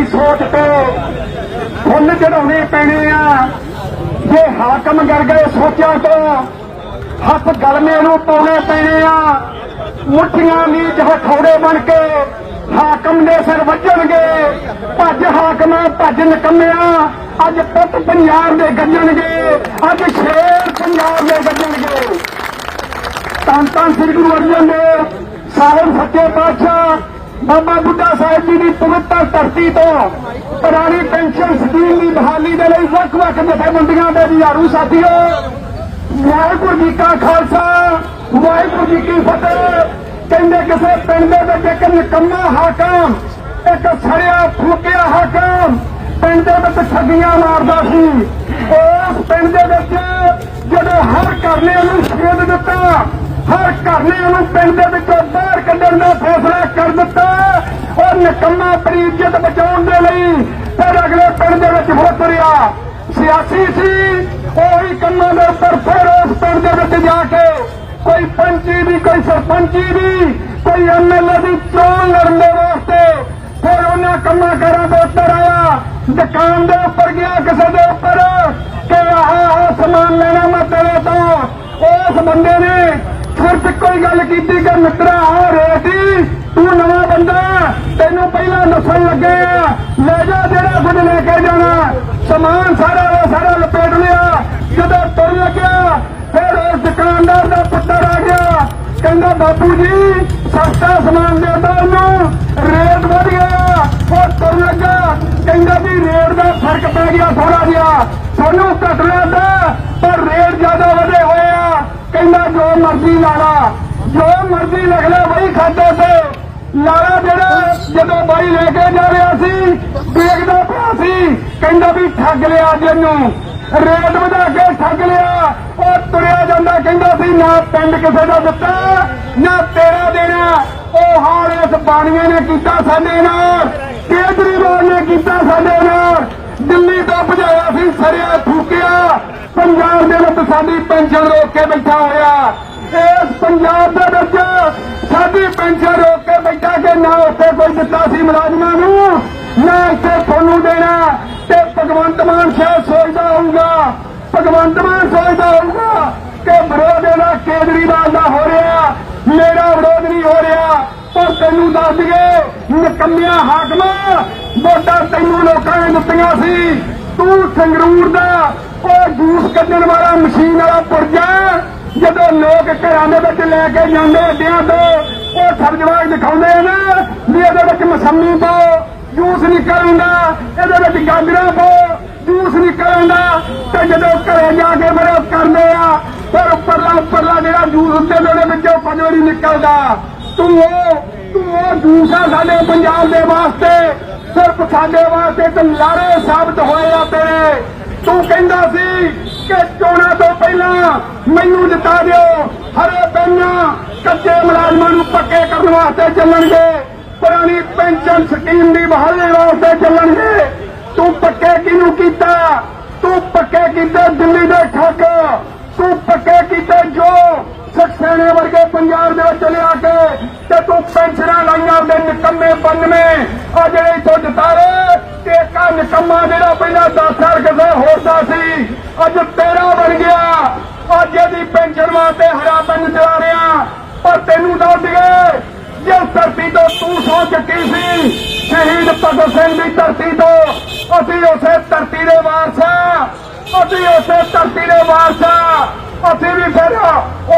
ਦੀ ਸੋਚ ਤੋਂ ਫੁੱਲ ਚੜਾਉਣੇ ਪੈਣੇ ਆ। ਜੇ ਹਾਕਮ ਗਰ ਗਏ ਸੋਚਾਂ ਤੋਂ, ਹੱਥ ਗਲਮੇ ਨੂੰ ਪਾਉਣੇ ਪੈਣੇ ਆ। ਮੁੱਠੀਆਂ ਨੀਚ ਹਥੌੜੇ ਬਣ ਕੇ ਹਾਕਮ ਦੇ ਸਿਰ ਵੱਜਣਗੇ। ਭੱਜ ਹਾਕਮਾਂ, ਭੱਜ ਨਿਕੰਮਿਆ, ਅੱਜ ਪੁੱਤ ਪੰਜਾਬ ਦੇ ਗੱਜਣਗੇ। ਅੱਜ ਸ਼ੇਰ ਪੰਜਾਬ ਦੇ ਗੱਜਣਗੇ। ਤਾਂ ਤਾਂ ਸ੍ਰੀ ਗੁਰੂ ਅਰਜਨ ਦੇਵ ਸਾਹਿਬ ਸੱਚੇ ਪਾਤਸ਼ਾਹ ਬਾਬਾ ਬੁੱਢਾ ਸਾਹਿਬ ਜੀ ਦੀ ਪਵਿੱਤਰ ਧਰਤੀ ਤੋਂ ਪੁਰਾਣੀ ਪੈਨਸ਼ਨ ਸਕੀਮ ਦੀ ਬਹਾਲੀ ਦੇ ਲਈ ਵੱਖ-ਵੱਖ ਜਥੇਬੰਦੀਆਂ ਦੇ ਵਿਹਾਰੂ ਸਾਥੀਓ, ਵਾਹਿਗੁਰੂ ਜੀ ਕਾ ਖਾਲਸਾ, ਵਾਹਿਗੁਰੂ ਜੀ ਕੀ ਫਤਿਹ। ਕਹਿੰਦੇ ਕਿਸੇ ਪਿੰਡ ਦੇ ਵਿੱਚ ਇੱਕ ਨਿਕੰਮਾ ਹਾਕਮ, ਇੱਕ ਸੜਿਆ ਫੂਕਿਆ ਹਾਕਮ ਪਿੰਡ ਦੇ ਵਿੱਚ ਠੱਗੀਆਂ ਮਾਰਦਾ ਸੀ। ਉਸ ਪਿੰਡ ਦੇ ਵਿੱਚ ਜਦੋਂ ਹਰ ਕਰਨੇ ਨੂੰ ਉਹਨੂੰ ਛੇਦ ਦਿੱਤਾ ਹਰ ਘਰ ਨੇ ਉਹਨੂੰ ਪਿੰਡ ਦੇ ਵਿੱਚੋਂ ਬਾਹਰ ਕੱਢਣ ਦਾ ਫੈਸਲਾ ਕਰ ਦਿੱਤਾ। ਉਹ ਨਿਕੰਮਾ ਆਪਣੀ ਇੱਜ਼ਤ ਬਚਾਉਣ ਦੇ ਲਈ ਫਿਰ ਅਗਲੇ ਪਿੰਡ ਦੇ ਵਿੱਚ ਹੋ ਤੁਰਿਆ। ਸਿਆਸੀ ਸੀ, ਉਹੀ ਕੰਮਾਂ ਦੇ ਉੱਪਰ ਫਿਰ ਉਸ ਪਿੰਡ ਦੇ ਵਿੱਚ ਜਾ ਕੇ ਕੋਈ ਪੰਚੀ ਦੀ ਕੋਈ ਸਰਪੰਚੀ ਦੀ ਕੋਈ ਐਮਐਲਏ ਦੀ ਚੋਣ ਲੜਨ ਦੇ ਵਾਸਤੇ ਫਿਰ ਉਹਨਾਂ ਕੰਮਾਂ ਕਾਰਾਂ ਦੇ ਉੱਤਰ ਆਇਆ। ਦੁਕਾਨ ਦੇ ਉੱਪਰ ਗਿਆ ਕਿਸੇ ਦੇ ਉੱਪਰ ਕਿ ਆਹ ਆਹ ਸਮਾਨ ਲੈਣਾ ਮੈਂ ਤੇਰੇ ਤੋਂ। ਉਸ ਬੰਦੇ ਨੇ ਸਿਰਫ ਗੱਲ ਕੀਤੀ ਕਿ ਮਿੱਤਰਾ ਆ ਰੇਟੀ, ਤੂੰ ਨਵਾਂ ਬੰਦਾ ਤੈਨੂੰ ਪਹਿਲਾਂ ਦੱਸਣ ਲੱਗੇ ਆ, ਲੈ ਜਾ ਜਿਹੜਾ ਕੁਝ ਲੈ ਕੇ ਜਾਣਾ। ਸਮਾਨ ਸਾਰਾ ਦਾ ਸਾਰਾ ਲਪੇਟ ਲਿਆ, ਜਦੋਂ ਤੁਰ ਲੱਗਿਆ, ਫਿਰ ਉਸ ਦੁਕਾਨਦਾਰ ਦਾ ਪੁੱਤਰ ਆ ਗਿਆ। ਕਹਿੰਦਾ, ਬਾਪੂ ਜੀ, ਸਸਤਾ ਸਮਾਨ ਦੇ ਦੋ ਉਹਨੂੰ, ਰੇਟ ਵਧ ਗਿਆ ਉਹ ਤੁਰ ਲੱਗਾ, ਕਹਿੰਦਾ ਵੀ ਰੇਟ ਦਾ ਫ਼ਰਕ ਪੈ ਗਿਆ ਥੋੜਾ ਜਿਹਾ, ਸਾਨੂੰ ਘੱਟ ਦਾ ਪਰ ਰੇਟ ਜ਼ਿਆਦਾ ਵਧੇ ਹੋਏ ਆ। ਕਹਿੰਦਾ, ਜੋ ਮਰਜ਼ੀ ਲਾ। ਜੋ ਮਰਜ਼ੀ ਲਿਖ ਲੈ ਵਹੀ ਖਾਤੇ ਤੇ। ਲਾਲਾ ਜਿਹੜਾ ਜਦੋਂ ਬਾਈ ਲੈ ਕੇ ਜਾ ਰਿਹਾ ਸੀ ਦੇਖਦਾ ਪਿਆ ਸੀ, ਕਹਿੰਦਾ ਵੀ ਠੱਗ ਲਿਆ ਜਿਹਨੂੰ ਰੇਟ ਵਧਾ ਕੇ ਠੱਗ ਲਿਆ। ਉਹ ਤੁਰਿਆ ਜਾਂਦਾ, ਕਹਿੰਦਾ ਸੀ, ਨਾ ਪਿੰਡ ਕਿਸੇ ਦਾ ਦਿੱਤਾ, ਨਾ ਤੇਰਾ ਦੇਣਾ। ਉਹ ਹਾਲ ਇਸ ਬਾਣੀਆਂ ਨੇ ਕੀਤਾ ਸਾਡੇ ਨਾਲ। ਕੇਜਰੀਵਾਲ ਨੇ ਕੀਤਾ ਸਾਡੇ ਨਾਲ। ਦਿੱਲੀ ਤੋਂ ਭਜਾਇਆ ਸੀ, ਸਰਿਆ ਫੂਕਿਆ ਪੰਜਾਬ ਦੇ ਵਿੱਚ ਸਾਡੀ ਪੈਨਸ਼ਨ ਰੋਕ ਕੇ ਬੈਠਾ ਹੋਇਆ। ਇਸ ਪੰਜਾਬ ਦੇ ਵਿੱਚ ਸਾਡੀ ਪੈਨਸ਼ਨ ਰੋਕ ਕੇ ਬੈਠਾ ਕਿ ਨਾ ਉੱਥੇ ਕੋਈ ਦਿੱਤਾ ਸੀ ਮੁਲਾਜ਼ਮਾਂ ਨੂੰ, ਨਾ ਇੱਥੇ ਤੁਹਾਨੂੰ ਦੇਣਾ ਤੇ ਭਗਵੰਤ ਮਾਨ ਸ਼ਾਇਦ ਸੋਚਦਾ ਹੋਊਗਾ, ਭਗਵੰਤ ਮਾਨ ਸੋਚਦਾ ਹੋਊਗਾ ਕਿ ਵਿਰੋਧ ਇਹਦਾ ਕੇਜਰੀਵਾਲ ਦਾ ਹੋ ਰਿਹਾ, ਮੇਰਾ ਵਿਰੋਧ ਨਹੀਂ ਹੋ ਰਿਹਾ, ਪਰ ਤੈਨੂੰ ਦੱਸ ਦਈਏ, ਨਿਕੰਮਿਆ ਹਾਕਮਾਂ, ਵੋਟਾਂ ਤੈਨੂੰ ਲੋਕਾਂ ਨੇ ਦਿੱਤੀਆਂ ਸੀ। ਤੂੰ ਸੰਗਰੂਰ ਦਾ, ਉਹ ਜੂਸ ਕੱਢਣ ਵਾਲਾ ਮਸ਼ੀਨ ਵਾਲਾ ਪੁਰਜਾ ਜਦੋਂ ਲੋਕ ਘਰਾਂ ਦੇ ਵਿੱਚ ਲੈ ਕੇ ਜਾਂਦੇ ਅੱਡਿਆਂ ਤੋਂ, ਉਹ ਸਬਜ਼ਵਾਗ ਦਿਖਾਉਂਦੇ ਆ ਵੀ ਇਹਦੇ ਵਿੱਚ ਮਸੰਮੀ ਪਾਓ ਜੂਸ ਨਿਕਲ ਆਉਂਦਾ ਇਹਦੇ ਵਿੱਚ ਗਾਜਰਾਂ ਪਾਓ ਜੂਸ ਨਿਕਲ ਆਉਂਦਾ ਤੇ ਜਦੋਂ ਘਰੇ ਜਾ ਕੇ ਮੇਰੇ ਕਰਦੇ ਆ, ਫਿਰ ਉੱਪਰਲਾ ਉੱਪਰਲਾ ਜਿਹੜਾ ਜੂਸ ਹੁੰਦੇ ਨੇ, ਉਹਦੇ ਵਿੱਚੋਂ ਕੁਝ ਵੀ ਨਹੀਂ ਨਿਕਲਦਾ। ਤੂੰ ਉਹ ਤੂੰ ਉਹ ਜੂਸ ਆ ਸਾਡੇ ਪੰਜਾਬ ਦੇ ਵਾਸਤੇ, ਸਿਰਫ ਸਾਡੇ ਵਾਸਤੇ ਤੇ ਲਾਰੇ ਸਾਬਤ ਹੋਏ ਆ ਤੇਰੇ। ਤੂੰ ਕਹਿੰਦਾ ਸੀ ਕਿ ਚੋਣਾਂ ਤੋਂ ਪਹਿਲਾਂ ਮੈਨੂੰ ਜਿਤਾ ਦਿਓ। ਹਰੇ ਪੈਨਾਂ ਕੱਚੇ ਮੁਲਾਜ਼ਮਾਂ ਨੂੰ ਪੱਕੇ ਕਰਨ ਵਾਸਤੇ ਚੱਲਣਗੇ। ਪੁਰਾਣੀ ਪੈਨਸ਼ਨ ਸਕੀਮ ਦੀ ਬਹਾਲੀ ਵਾਸਤੇ ਚੱਲਣਗੇ। ਤੂੰ ਪੱਕੇ ਕਿਹਨੂੰ ਕੀਤਾ? ਤੂੰ ਪੱਕੇ ਕੀਤੇ ਦਿੱਲੀ ਦੇ ਠੱਗ। ਤੂੰ ਪੱਕੇ ਕੀਤੇ ਜੋ ਸਕਸੇਨੇ ਵਰਗੇ ਪੰਜਾਬ ਦੇ ਵਿੱਚ ਲਿਆ ਕੇ ਤੇ ਤੂੰ ਪੈਨਸ਼ਨਾਂ ਲਾਈਆਂ ਦੇ ਨਿਕੰਮੇ 92 ਆ ਜਿਹੜੇ ਇੱਥੋਂ ਜਿਤਾਰੇ ਸਾਲ ਸੀ। ਅੱਜ ਤੇਰਾ ਬਣ ਗਿਆ। ਅੱਜ ਇਹਦੀ ਪੈਨਸ਼ਨ ਵਾਸਤੇ ਹਰਾ ਪੈਨ ਚਲਾ ਰਿਹਾ। ਪਰ ਤੈਨੂੰ ਦੱਸ ਗਏ ਜਿਸ ਧਰਤੀ ਤੋਂ ਤੂੰ ਸੋ ਚੱਕੀ ਸੀ, ਸ਼ਹੀਦ ਭਗਤ ਸਿੰਘ ਦੀ ਧਰਤੀ ਤੋਂ, ਅਸੀਂ ਉਸੇ ਧਰਤੀ ਦੇ ਵਾਰਸ ਹਾਂ ਅਸੀਂ ਉਸੇ ਧਰਤੀ ਦੇ ਵਾਰਸ ਹਾਂ ਅਸੀਂ ਵੀ ਫਿਰ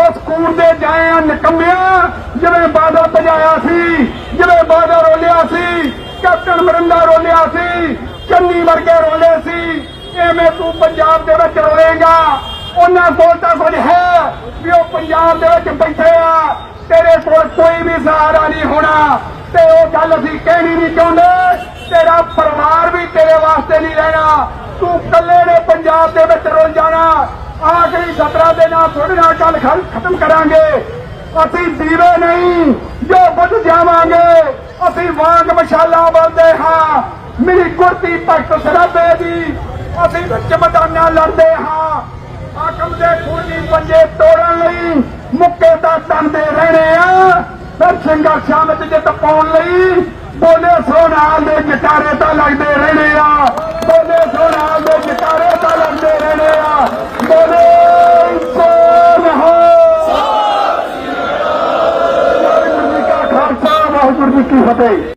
ਉਸ ਕੂੜ ਦੇ ਜਾਏ ਆ ਨਿਕੰਮਿਆ, ਜਿਵੇਂ ਬਾਦਲ ਭਜਾਇਆ ਸੀ, ਜਿਵੇਂ ਬਾਦਲ ਰੋਲਿਆ ਸੀ, ਕੈਪਟਨ ਮਰਿੰਦਾ ਰੋਲਿਆ ਸੀ, ਚੰਨੀ ਵਰਗੇ ਰੋਲੇ ਸੀ। ਕਿਵੇਂ ਤੂੰ ਪੰਜਾਬ ਦੇ ਵਿੱਚ ਰੋਲੇਗਾ? ਉਹਨਾਂ ਕੋਲ ਤਾਂ ਕੁਝ ਹੈ ਵੀ ਉਹ ਪੰਜਾਬ ਦੇ ਵਿੱਚ ਬੈਠੇ ਆ। ਤੇਰੇ ਕੋਲ ਕੋਈ ਵੀ ਸਹਾਰਾ ਨਹੀਂ ਹੋਣਾ। ਤੇ ਉਹ ਗੱਲ ਅਸੀਂ ਕਹਿਣੀ ਨਹੀਂ ਚਾਹੁੰਦੇ। ਤੇਰਾ ਪਰਿਵਾਰ ਵੀ ਤੇਰੇ ਵਾਸਤੇ ਨਹੀਂ ਰਹਿਣਾ। ਤੂੰ ਇਕੱਲੇ ਨੇ ਪੰਜਾਬ ਦੇ ਵਿੱਚ ਰੁੱਲ ਜਾਣਾ। ਆਖਰੀ ਖਤਰਾ ਦੇ ਨਾਲ ਤੁਹਾਡੇ ਨਾਲ ਗੱਲ ਖਲ- ਖਤਮ ਕਰਾਂਗੇ। ਅਸੀਂ ਦੀਵੇ ਨਹੀਂ, ਜੋ ਬੁੱਝ ਜਾਵਾਂਗੇ। ਅਸੀਂ ਵਾਂਗ ਮਸ਼ਾਲਾ ਬਲਦੇ ਹਾਂ। ਮੇਰੀ ਗੁਰਤੀ ਭਗਤ ਸਰਾਬੇ ਦੀ ਅਸੀਂ ਵਿੱਚ ਮੈਦਾਨਾਂ ਲੜਦੇ ਹਾਂ। ਆਕਮ ਦੇ ਖੂਨੀ ਪੰਜੇ ਤੋੜਨ ਲਈ ਮੁੱਕੇ ਦਾ ਤੰਦੇ ਰਹਿਣੇ ਆ। ਫਿਰ ਸੰਘਰਸ਼ਾਂ ਵਿੱਚ ਜਿੱਤ ਪਾਉਣ ਲਈ ਬੋਲੇ ਸੋਨਾਲ ਦੇ ਗਿਟਾਰੇ ਤਾਂ ਲੱਗਦੇ ਰਹਿਣੇ ਆ। ਬੋਲੇ ਸੋਨਾਲ ਦੇ ਗਿਟਾਰੇ ਤਾਂ ਲੱਗਦੇ ਰਹਿਣੇ ਆ। ਬੋਲੇ ਸੋਨ ਖਾਲਸਾ, ਵਾਹਿਗੁਰੂ ਜੀ ਕੀ ਫਤਿਹ।